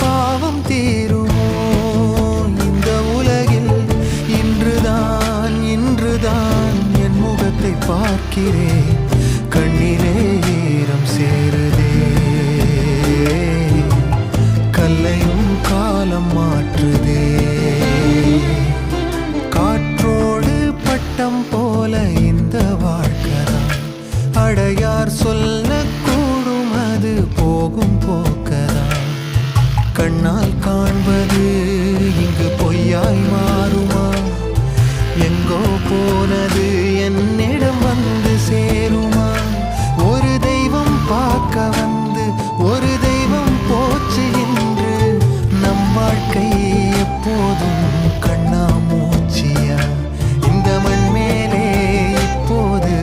பாவம் தீருமோ? இந்த உலகில் இன்றுதான் இன்றுதான் என் முகத்தை பார்க்கிறேன். கண்ணிலே ஈரம் சேருதே. கல்லையும் காலம் மாற்றுதே. காற்றோடு பட்டம் போல இந்த வாழ்க்கை அடையார் சொல்லக்கூடும் அது போகும் போ கண்ணால் காண்பது இங்கு பொய்யாய் மா